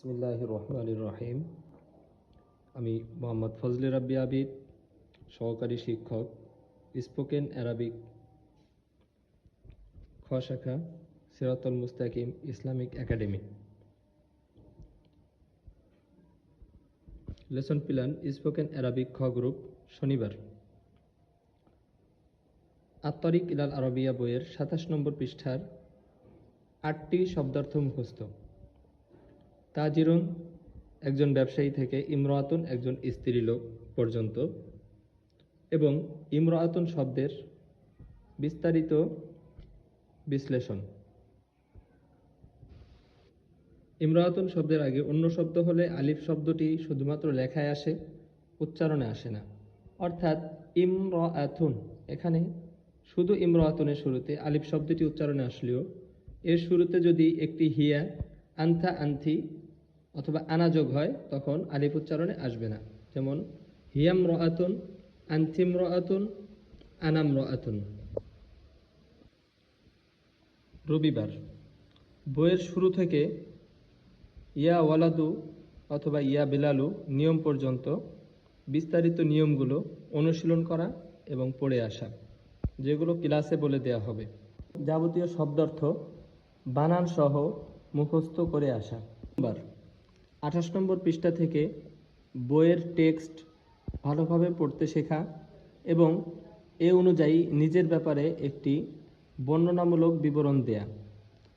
বিসমিল্লাহ রহমান রহিম আমি মোহাম্মদ ফজলে রাব্বি আবিদ, সহকারী শিক্ষক, স্পোকেন অ্যারাবিক খ শাখা, Siratul Mustakim Islamic academy. Lesson plan, spoken Arabic খ গ্রুপ, শনিবার। আত্মারিক ইলাল আরবিয়া বইয়ের সাতাশ নম্বর পৃষ্ঠার আটটি শব্দার্থ মুখস্থ। তাজিরুন একজন ব্যবসায়ী থেকে ইমরাতুন একজন স্ত্রীলোক পর্যন্ত এবং ইমরাতুন শব্দের বিস্তারিত বিশ্লেষণ। ইমরাতুন শব্দের আগে অন্য শব্দ হলে আলিফ শব্দটি শুধুমাত্র লেখায় আসে, উচ্চারণে আসে না। অর্থাৎ ইমরাতুন, এখানে শুধু ইমরাতুনের শুরুতে আলিফ শব্দটি উচ্চারণে আসলেও এর শুরুতে যদি একটি হিয়া আন্থা আন্থি অথবা আনাযোগ হয়, তখন আলিফ উচ্চারণে আসবে না। যেমন, হিয়াম রাতুন আন্থিম রাতুন আনাম রাতুন রবিবার, বইয়ের শুরু থেকে ইয়া ওয়ালাদু অথবা ইয়া বেলালু নিয়ম পর্যন্ত বিস্তারিত নিয়মগুলো অনুশীলন করা এবং পড়ে আসা, যেগুলো ক্লাসে বলে দেওয়া হবে। যাবতীয় শব্দার্থ বানান সহ মুখস্থ করে আসা। বার আঠাশ নম্বর পৃষ্ঠা থেকে বইয়ের টেক্সট ভালোভাবে পড়তে শেখা এবং এ অনুযায়ী নিজের ব্যাপারে একটি বর্ণনামূলক বিবরণ দেয়া।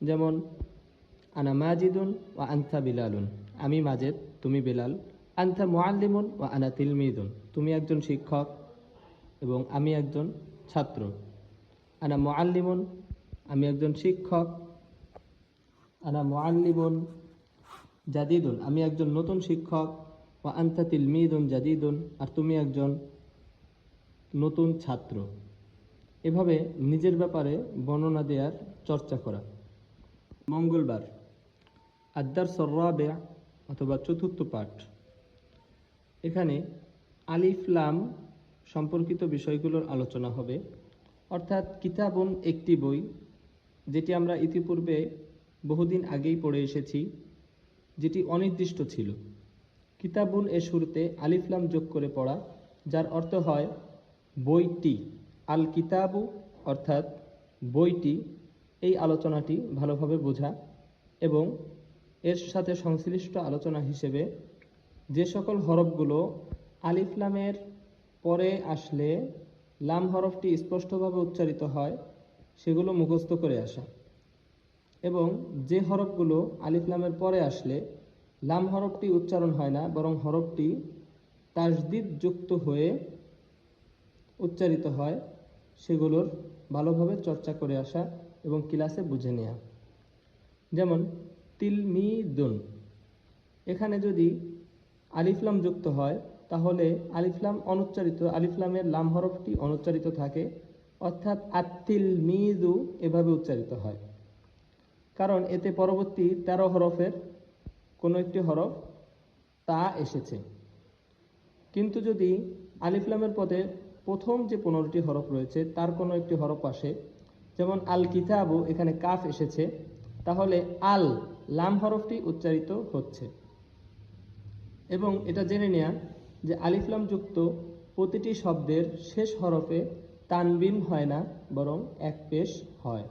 যেমন, আনা মাজিদুন ও আনথা বিলালুন। আমি মাজেদ, তুমি বেলাল। আনথা মোয়াল্লিমুন ও আনা তিলমিদুন তুমি একজন শিক্ষক এবং আমি একজন ছাত্র। আনা মোয়াল্লিমুন আমি একজন শিক্ষক। আনা মোয়াল্লিমুন জাদিদুন, আমি একজন নতুন শিক্ষক ও আন্তা তিলমিদুন জাদিদুন, আর তুমি একজন নতুন ছাত্র। এভাবে নিজের ব্যাপারে বর্ণনা দেওয়ার চর্চা করা। মঙ্গলবার, আদ্দার সর্রাবে অথবা চতুর্থ পাঠ। এখানে আলিফলাম সম্পর্কিত বিষয়গুলোর আলোচনা হবে। অর্থাৎ কিতাবুন একটি বই, যেটি আমরা ইতিপূর্বে বহুদিন আগেই পড়ে এসেছি। যেটি অনির্দিষ্ট ছিল। কিতাবুন এর শুরুতে আলিফলাম যোগ করে পড়া, যার অর্থ হয় বইটি। আল কিতাবু অর্থাৎ বইটি, এই আলোচনাটি ভালোভাবে বোঝা এবং এর সাথে সংশ্লিষ্ট আলোচনা হিসেবে যে সকল হরফগুলো আলিফলামের পরে আসলে লাম হরফটি স্পষ্টভাবে উচ্চারিত হয়, সেগুলো মুখস্থ করে আসা। এবং যে হরফগুলো আলিফ আলিফলামের পরে আসলে, লাম হরফটি উচ্চারণ হয় না, বরং হরফটি তাজদিদ যুক্ত হয়ে উচ্চারিত হয়, সেগুলোর ভালোভাবে চর্চা করে আসা এবং ক্লাসে বুঝে নেওয়া যেমন, তিলমিদুন। এখানে যদি আলিফলাম যুক্ত হয়, তাহলে আলিফলাম অনুচ্চারিত আলিফলামের লাম হরফটি অনুচ্চারিত থাকে, অর্থাৎ আত্তিল মিদু এভাবে উচ্চারিত হয়। কারণ এতে পরবর্তী তেরো হরফের কোনো একটি হরফ তা এসেছে। কিন্তু যদি আলিফলামের পদে প্রথম যে পনেরোটি হরফ রয়েছে, তার কোনো একটি হরফ আসে, যেমন আল কিতাবু এখানে কাফ এসেছে, তাহলে আল লাম হরফটি উচ্চারিত হচ্ছে। এবং এটা জেনে নেয়া যে আলিফলাম যুক্ত প্রতিটি শব্দের শেষ হরফে তানবিন হয় না, বরং এক পেশ হয়।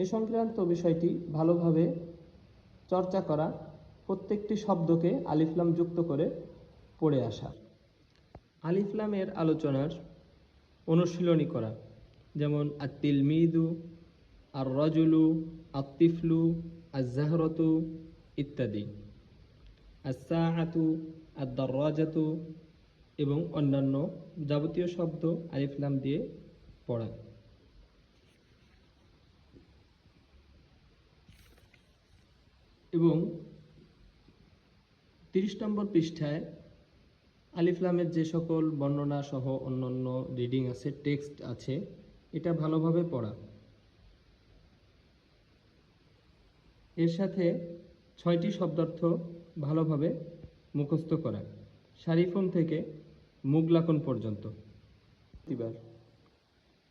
এ সংক্রান্ত বিষয়টি ভালোভাবে চর্চা করা, প্রত্যেকটি শব্দকে আলিফলাম যুক্ত করে পড়ে আসা। আলিফলামের আলোচনার অনুশীলনী করা, যেমন আত্তিল মিদু আর রজুলু আত্তিফলু আজাহরতু ইত্যাদি। আসাহাতু আদারাজাতু এবং অন্যান্য যাবতীয় শব্দ আলিফলাম দিয়ে পড়া। এবং তিরিশ নম্বর পৃষ্ঠায় আলিফলামের যে সকল বর্ণনা সহ অন্যান্য রিডিং আছে টেক্সট আছে, এটা ভালোভাবে পড়া। এর সাথে ছয়টি শব্দার্থ ভালোভাবে মুখস্থ করা। শারিফুন থেকে মুগলাকন পর্যন্ত।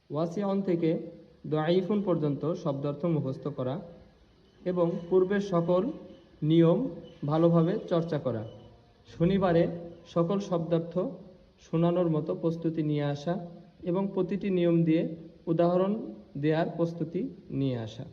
ওয়াসিয়ন থেকে দোয়াইফুন পর্যন্ত শব্দার্থ মুখস্থ করা। এবং পূর্বের সকল নিয়ম ভালোভাবে চর্চা করা। শনিবারে সকল শব্দার্থ শোনানোর মতো প্রস্তুতি নিয়ে আসা এবং প্রতিটি নিয়ম দিয়ে উদাহরণ দেওয়ার প্রস্তুতি নিয়ে আসা।